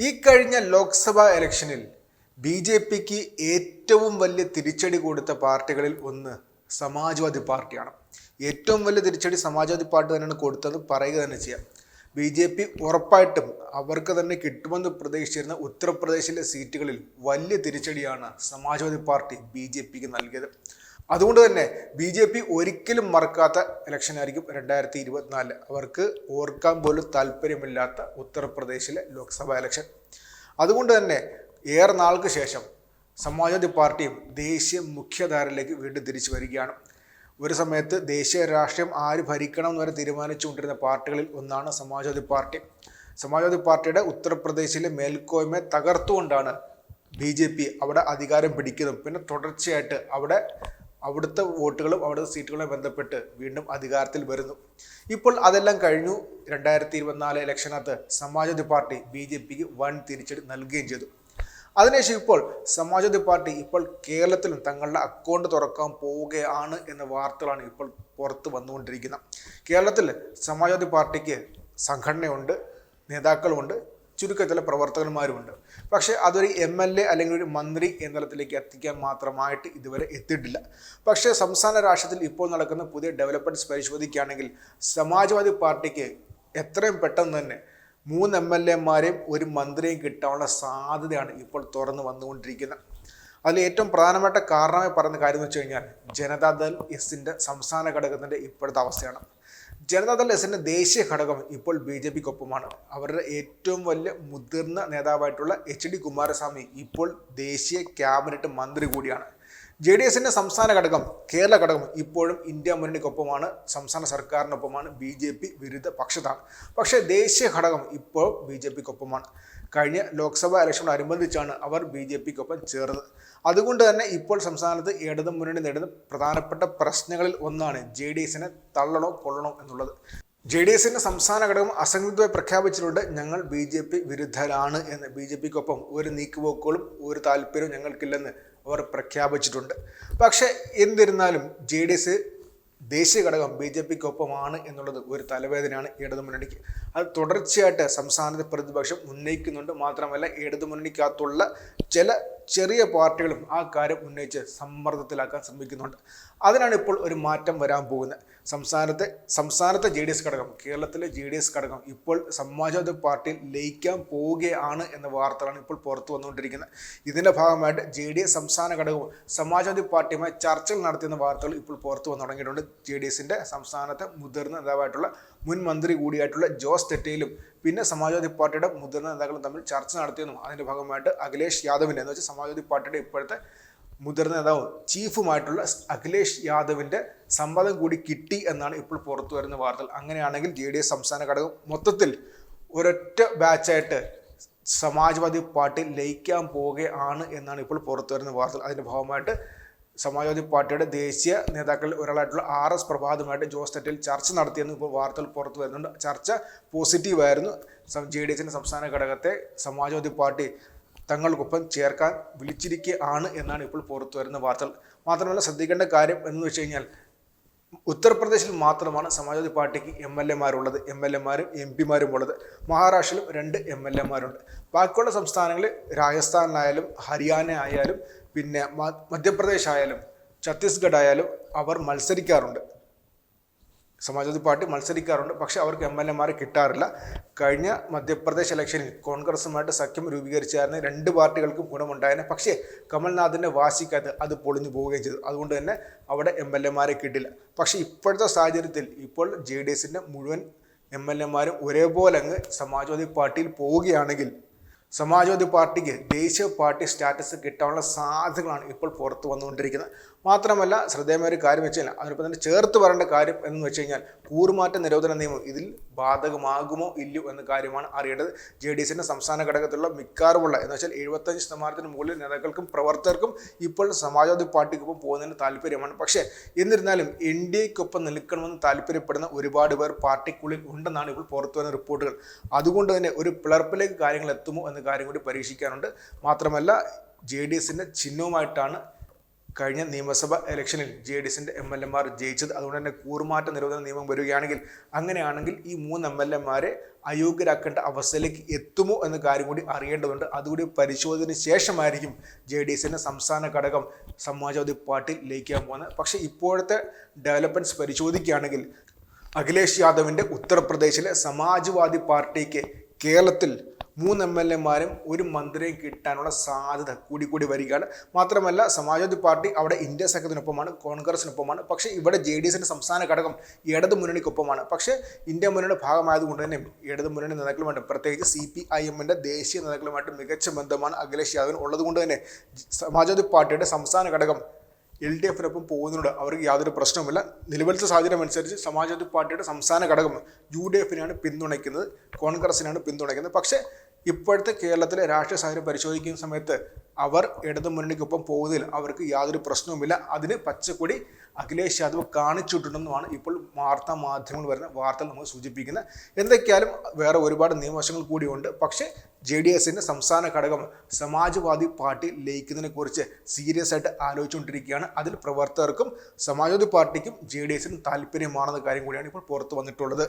ഈ കഴിഞ്ഞ ലോക്സഭാ ഇലക്ഷനിൽ ബി ജെ പിക്ക് ഏറ്റവും വലിയ തിരിച്ചടി കൊടുത്ത പാർട്ടികളിൽ ഒന്ന് സമാജ്വാദി പാർട്ടിയാണ്. ഏറ്റവും വലിയ തിരിച്ചടി സമാജ്വാദി പാർട്ടി തന്നെയാണ് കൊടുത്തത്. പറയുക തന്നെ ചെയ്യാം. ബി ജെ പി ഉറപ്പായിട്ടും അവർക്ക് തന്നെ കിട്ടുമെന്ന് പ്രതീക്ഷിച്ചിരുന്ന ഉത്തർപ്രദേശിലെ സീറ്റുകളിൽ വലിയ തിരിച്ചടിയാണ് സമാജ്വാദി പാർട്ടി ബി ജെ പിക്ക് നൽകിയത്. അതുകൊണ്ട് തന്നെ ബി ജെ പി ഒരിക്കലും മറക്കാത്ത ഇലക്ഷൻ ആയിരിക്കും രണ്ടായിരത്തി ഇരുപത്തിനാല് അവർക്ക് ഓർക്കാൻ പോലും താല്പര്യമില്ലാത്ത ഉത്തർപ്രദേശിലെ ലോക്സഭാ ഇലക്ഷൻ. അതുകൊണ്ട് തന്നെ ഏറെ നാൾക്ക് ശേഷം സമാജ്വാദി പാർട്ടിയും ദേശീയ മുഖ്യധാരയിലേക്ക് വീണ്ടും തിരിച്ചു വരികയാണ്. ഒരു സമയത്ത് ദേശീയ രാഷ്ട്രീയം ആര് ഭരിക്കണം എന്ന് വരെ തീരുമാനിച്ചുകൊണ്ടിരുന്ന പാർട്ടികളിൽ ഒന്നാണ് സമാജ്വാദി പാർട്ടി. സമാജ്വാദി പാർട്ടിയുടെ ഉത്തർപ്രദേശിലെ മേൽക്കോയ്മ തകർത്തുകൊണ്ടാണ് ബി ജെ പി അവിടെ അധികാരം പിടിക്കുന്നതും. പിന്നെ തുടർച്ചയായിട്ട് അവിടെ അവിടുത്തെ വോട്ടുകളും അവിടുത്തെ സീറ്റുകളുമായി ബന്ധപ്പെട്ട് വീണ്ടും അധികാരത്തിൽ വരുന്നു. ഇപ്പോൾ അതെല്ലാം കഴിഞ്ഞു. രണ്ടായിരത്തി ഇരുപത്തിനാല് ഇലക്ഷനകത്ത് സമാജ്വാദി പാർട്ടി ബി ജെ പിക്ക് വൻ തിരിച്ചടി നൽകുകയും ചെയ്തു. അതിനുശേഷം ഇപ്പോൾ സമാജ്വാദി പാർട്ടി ഇപ്പോൾ കേരളത്തിലും തങ്ങളുടെ അക്കൗണ്ട് തുറക്കാൻ പോവുകയാണ് എന്ന വാർത്തകളാണ് ഇപ്പോൾ പുറത്ത് വന്നുകൊണ്ടിരിക്കുന്നത്. കേരളത്തിൽ സമാജ്വാദി പാർട്ടിക്ക് സംഘടനയുണ്ട് നേതാക്കളുമുണ്ട് ചുരുക്കം ചില പ്രവർത്തകന്മാരുമുണ്ട്. പക്ഷേ അതൊരു എം എൽ എ അല്ലെങ്കിൽ ഒരു മന്ത്രി എന്ന തലത്തിലേക്ക് എത്തിക്കാൻ മാത്രമായിട്ട് ഇതുവരെ എത്തിയിട്ടില്ല. പക്ഷേ സംസ്ഥാന രാഷ്ട്രത്തിൽ ഇപ്പോൾ നടക്കുന്ന പുതിയ ഡെവലപ്മെന്റ്സ് പരിശോധിക്കുകയാണെങ്കിൽ സമാജ്വാദി പാർട്ടിക്ക് എത്രയും പെട്ടെന്ന് തന്നെ മൂന്ന് എം എൽ എമാരെയും ഒരു മന്ത്രിയും കിട്ടാനുള്ള സാധ്യതയാണ് ഇപ്പോൾ തുറന്നു വന്നുകൊണ്ടിരിക്കുന്നത്. അതിൽ ഏറ്റവും പ്രധാനപ്പെട്ട കാരണമായി പറയുന്ന കാര്യം എന്ന് വെച്ച് കഴിഞ്ഞാൽ ജനതാദൾ എസിന്റെ സംസ്ഥാന ഘടകത്തിന്റെ ഇപ്പോഴത്തെ അവസ്ഥയാണ്. ജനതാദൾ എസിന്റെ ദേശീയ ഘടകം ഇപ്പോൾ ബി ജെ പിക്കൊപ്പമാണ്. അവരുടെ ഏറ്റവും വലിയ മുതിർന്ന നേതാവായിട്ടുള്ള എച്ച് ഡി കുമാരസ്വാമി ഇപ്പോൾ ദേശീയ ക്യാബിനറ്റ് മന്ത്രി കൂടിയാണ്. ജെ ഡി എസിന്റെ സംസ്ഥാന ഘടകം കേരള ഘടകം ഇപ്പോഴും ഇന്ത്യ മുന്നണിക്കൊപ്പമാണ് സംസ്ഥാന സർക്കാരിനൊപ്പമാണ് ബി ജെ പി വിരുദ്ധ പക്ഷത്താണ്. പക്ഷേ ദേശീയ ഘടകം ഇപ്പോൾ ബി ജെ പിക്കൊപ്പമാണ്. കഴിഞ്ഞ ലോക്സഭാ ഇലക്ഷനോടനുബന്ധിച്ചാണ് അവർ ബി ജെ പിക്കൊപ്പം ചേർന്നത്. അതുകൊണ്ട് തന്നെ ഇപ്പോൾ സംസ്ഥാനത്ത് ഇടതു മുന്നണി നേടുന്ന പ്രധാനപ്പെട്ട പ്രശ്നങ്ങളിൽ ഒന്നാണ് ജെ ഡി എസിനെ തള്ളണോ കൊള്ളണോ എന്നുള്ളത്. ജെ ഡി എസിന്റെ സംസ്ഥാന ഘടകം അസംഘടിതമായി പ്രഖ്യാപിച്ചിട്ടുണ്ട് ഞങ്ങൾ ബി ജെ പി വിരുദ്ധരാണ് എന്ന്. ബി ജെ പിക്കൊപ്പം ഒരു നീക്കുപോക്കുകളും ഒരു താല്പര്യവും ഞങ്ങൾക്കില്ലെന്ന് അവർ പ്രഖ്യാപിച്ചിട്ടുണ്ട്. പക്ഷേ എന്നിരുന്നാലും ജെ ഡി എസ് ദേശീയ ഘടകം ബി ജെ പിക്കൊപ്പമാണ് എന്നുള്ളത് ഒരു തലവേദനയാണ് ഇടതുമുന്നണിക്ക് അത് തുടർച്ചയായിട്ട് സംസ്ഥാനത്തെ പ്രതിപക്ഷം ഉന്നയിക്കുന്നുണ്ട്. മാത്രമല്ല ഇടതുമുന്നണിക്കകത്തുള്ള ചില ചെറിയ പാർട്ടികളും ആ കാര്യം ഉന്നയിച്ച് സമ്മർദ്ദത്തിലാക്കാൻ ശ്രമിക്കുന്നുണ്ട്. അതിനാണ് ഇപ്പോൾ ഒരു മാറ്റം വരാൻ പോകുന്നത്. സംസ്ഥാനത്തെ സംസ്ഥാനത്തെ ജെ ഡി എസ് ഘടകം കേരളത്തിലെ ജെ ഡി എസ് ഘടകം ഇപ്പോൾ സമാജ്വാദി പാർട്ടിയിൽ ലയിക്കാൻ പോവുകയാണ് എന്ന വാർത്തകളാണ് ഇപ്പോൾ പുറത്തു വന്നുകൊണ്ടിരിക്കുന്നത്. ഇതിന്റെ ഭാഗമായിട്ട് ജെ ഡി എസ് സംസ്ഥാന ഘടകവും സമാജ്വാദി പാർട്ടിയുമായി ചർച്ചകൾ നടത്തിയെന്ന വാർത്തകൾ ഇപ്പോൾ പുറത്തു വന്നു തുടങ്ങിയിട്ടുണ്ട്. ജെ ഡി എസിന്റെ സംസ്ഥാനത്തെ മുതിർന്ന നേതാവായിട്ടുള്ള മുൻ മന്ത്രി കൂടിയായിട്ടുള്ള ജോസ് തെറ്റയിലും പിന്നെ സമാജ്വാദി പാർട്ടിയുടെ മുതിർന്ന നേതാക്കളും തമ്മിൽ ചർച്ച നടത്തിയെന്നും അതിന്റെ ഭാഗമായിട്ട് അഖിലേഷ് യാദവിന്റെ എന്ന് വെച്ചാൽ സമാജ്വാദി പാർട്ടിയുടെ ഇപ്പോഴത്തെ മുതിർന്ന നേതാവും ചീഫുമായിട്ടുള്ള അഖിലേഷ് യാദവിന്റെ സമ്മതം കൂടി കിട്ടി എന്നാണ് ഇപ്പോൾ പുറത്തു വരുന്ന വാർത്തകൾ. അങ്ങനെയാണെങ്കിൽ ജെ ഡി എസ് സംസ്ഥാന ഘടകം മൊത്തത്തിൽ ഒരൊറ്റ ബാച്ചായിട്ട് സമാജ്വാദി പാർട്ടി ലയിക്കാൻ പോവുകയാണ് എന്നാണ് ഇപ്പോൾ പുറത്തു വരുന്ന വാർത്തകൾ. അതിന്റെ ഭാഗമായിട്ട് സമാജ്വാദി പാർട്ടിയുടെ ദേശീയ നേതാക്കളിൽ ഒരാളായിട്ടുള്ള ആർ എസ് പ്രഭാതുമായിട്ട് ജോസ് തെറ്റിൽ ചർച്ച നടത്തിയെന്ന് ഇപ്പോൾ വാർത്തകൾ പുറത്തു വരുന്നുണ്ട്. ചർച്ച പോസിറ്റീവായിരുന്നു ജെ ഡി എസിന്റെ സംസ്ഥാന ഘടകത്തെ സമാജ്വാദി പാർട്ടി തങ്ങൾക്കൊപ്പം ചേർക്കാൻ വിളിച്ചിരിക്കുകയാണ് എന്നാണ് ഇപ്പോൾ പുറത്തു വരുന്ന വാർത്തകൾ. മാത്രമല്ല ശ്രദ്ധിക്കേണ്ട കാര്യം എന്ന് വെച്ച് കഴിഞ്ഞാൽ ഉത്തർപ്രദേശിൽ മാത്രമാണ് സമാജ്വാദി പാർട്ടിക്ക് എം എൽ എമാരുള്ളത് എം എൽ എമാരും എം പിമാരും ഉള്ളത് മഹാരാഷ്ട്രയിലും രണ്ട് എം എൽ എമാരുണ്ട്. ബാക്കിയുള്ള സംസ്ഥാനങ്ങളിൽ രാജസ്ഥാനിലായാലും ഹരിയാന ആയാലും പിന്നെ മധ്യപ്രദേശ് ആയാലും ഛത്തീസ്ഗഡ് ആയാലും അവർ മത്സരിക്കാറുണ്ട്. സമാജ്വാദി പാർട്ടി മത്സരിക്കാറുണ്ട്. പക്ഷേ അവർക്ക് എം എൽ എമാരെ കിട്ടാറില്ല. കഴിഞ്ഞ മധ്യപ്രദേശ് ഇലക്ഷനിൽ കോൺഗ്രസുമായിട്ട് സഖ്യം രൂപീകരിച്ചായിരുന്ന. രണ്ട് പാർട്ടികൾക്കും ഗുണമുണ്ടായിരുന്നു പക്ഷേ കമൽനാഥിന്റെ വാശിക്കകത്ത് അത് പൊളിഞ്ഞു പോവുകയും ചെയ്തു. അതുകൊണ്ട് തന്നെ അവിടെ എം എൽ എമാരെ കിട്ടില്ല. പക്ഷേ ഇപ്പോഴത്തെ സാഹചര്യത്തിൽ ഇപ്പോൾ ജെ ഡി എസിന്റെ മുഴുവൻ എം എൽ എമാരും ഒരേപോലെ അങ്ങ് സമാജ്വാദി പാർട്ടിയിൽ പോവുകയാണെങ്കിൽ സമാജ്വാദി പാർട്ടിക്ക് ദേശീയ പാർട്ടി സ്റ്റാറ്റസ് കിട്ടാനുള്ള സാധ്യതകളാണ് ഇപ്പോൾ പുറത്ത് വന്നുകൊണ്ടിരിക്കുന്നത്. മാത്രമല്ല ശ്രദ്ധേയമായ ഒരു കാര്യം വെച്ച് കഴിഞ്ഞാൽ അതിനൊപ്പം തന്നെ ചേർത്ത് പറയേണ്ട കാര്യം എന്ന് വെച്ച് കഴിഞ്ഞാൽ കൂറുമാറ്റ നിരോധന നിയമം ഇതിൽ ബാധകമാകുമോ ഇല്ലയോ എന്ന കാര്യമാണ് അറിയേണ്ടത്. ജെ ഡി എസിന്റെ സംസ്ഥാന ഘടകത്തിലുള്ള മിക്കാറുമുള്ള എന്ന് വെച്ചാൽ എഴുപത്തഞ്ച് ശതമാനത്തിന് മുകളിൽ നേതാക്കൾക്കും പ്രവർത്തകർക്കും ഇപ്പോൾ സമാജ്വാദി പാർട്ടിക്കൊപ്പം പോകുന്നതിന് താല്പര്യമാണ്. പക്ഷേ എന്നിരുന്നാലും എൻ ഡി എക്കൊപ്പം നിൽക്കണമെന്ന് താല്പര്യപ്പെടുന്ന ഒരുപാട് പേർ പാർട്ടിക്കുള്ളിൽ ഉണ്ടെന്നാണ് ഇപ്പോൾ പുറത്തു വരുന്ന റിപ്പോർട്ടുകൾ. അതുകൊണ്ട് തന്നെ ഒരു പിളർപ്പിലേക്ക് കാര്യങ്ങൾ എത്തുമോ എന്ന കാര്യം കൂടി പരീക്ഷിക്കാനുണ്ട്. മാത്രമല്ല ജെ ഡി എസിന്റെ ചിഹ്നവുമായിട്ടാണ് കഴിഞ്ഞ നിയമസഭ ഇലക്ഷനിൽ ജെ ഡി എസിന്റെ എം എൽ എമാർ ജയിച്ചത്. അതുകൊണ്ട് തന്നെ കൂറുമാറ്റ നിരോധന നിയമം വരികയാണെങ്കിൽ അങ്ങനെയാണെങ്കിൽ ഈ മൂന്ന് എം എൽ എമാരെ അയോഗ്യരാക്കേണ്ട അവസ്ഥയിലേക്ക് എത്തുമോ എന്ന കാര്യം കൂടി അറിയേണ്ടതുണ്ട്. അതുകൂടി പരിശോധന ശേഷമായിരിക്കും ജെ ഡി എസിന്റെ സംസ്ഥാന ഘടകം സമാജ്വാദി പാർട്ടിയിൽ ലയിക്കാൻ പോകുന്നത്. പക്ഷേ ഇപ്പോഴത്തെ ഡെവലപ്മെന്റ്സ് പരിശോധിക്കുകയാണെങ്കിൽ അഖിലേഷ് യാദവിന്റെ ഉത്തർപ്രദേശിലെ സമാജ്വാദി പാർട്ടിക്ക് കേരളത്തിൽ മൂന്ന് എം എൽ എമാരും ഒരു മന്ത്രിയും കിട്ടാനുള്ള സാധ്യത കൂടി കൂടി വരികയാണ്. മാത്രമല്ല സമാജ്വാദി പാർട്ടി അവിടെ ഇന്ത്യ സഖ്യത്തിനൊപ്പമാണ് കോൺഗ്രസിനൊപ്പമാണ് പക്ഷേ ഇവിടെ ജെ ഡി എസിന്റെ സംസ്ഥാന ഘടകം ഇടതു മുന്നണിക്കൊപ്പമാണ്. പക്ഷേ ഇന്ത്യ മുന്നണിയുടെ ഭാഗമായതുകൊണ്ട് തന്നെ ഇടതു മുന്നണി നേതാക്കളുമായിട്ട് പ്രത്യേകിച്ച് സി പി ഐ എമ്മിന്റെ ദേശീയ നേതാക്കളുമായിട്ട് മികച്ച ബന്ധമാണ് അഖിലേഷ് യാദവിന് ഉള്ളതുകൊണ്ട് തന്നെ സമാജ്വാദി പാർട്ടിയുടെ സംസ്ഥാന ഘടകം എൽ ഡി എഫിനൊപ്പം പോകുന്നതിനോട് അവർക്ക് യാതൊരു പ്രശ്നവുമില്ല. നിലവിലത്തെ സാഹചര്യം അനുസരിച്ച് സമാജ്വാദി പാർട്ടിയുടെ സംസ്ഥാന ഘടകം യു ഡി എഫിനാണ് പിന്തുണയ്ക്കുന്നത് കോൺഗ്രസിനാണ് പിന്തുണയ്ക്കുന്നത്. പക്ഷേ ഇപ്പോഴത്തെ കേരളത്തിലെ രാഷ്ട്രീയ സാഹചര്യം പരിശോധിക്കുന്ന സമയത്ത് അവർ ഇടതു മുന്നണിക്കൊപ്പം പോകുന്നതിൽ അവർക്ക് യാതൊരു പ്രശ്നവുമില്ല. അതിന് പച്ചക്കൊടി അഖിലേഷ് യാദവ് കാണിച്ചിട്ടുണ്ടെന്നുമാണ് ഇപ്പോൾ വാർത്താ മാധ്യമങ്ങൾ വരുന്ന വാർത്തകൾ നമുക്ക് സൂചിപ്പിക്കുന്നത്. എന്തൊക്കെയാലും വേറെ ഒരുപാട് നിയമവശങ്ങൾ കൂടിയുണ്ട്. പക്ഷേ ജെ ഡി എസിന്റെ സംസ്ഥാന ഘടകം സമാജ്വാദി പാർട്ടി ലയിക്കുന്നതിനെ കുറിച്ച് സീരിയസ് ആയിട്ട് ആലോചിച്ചുകൊണ്ടിരിക്കുകയാണ്. അതിൽ പ്രവർത്തകർക്കും സമാജ്വാദി പാർട്ടിക്കും ജെ ഡി എസിനും താല്പര്യമാണെന്ന കാര്യം കൂടിയാണ് ഇപ്പോൾ പുറത്തു വന്നിട്ടുള്ളത്.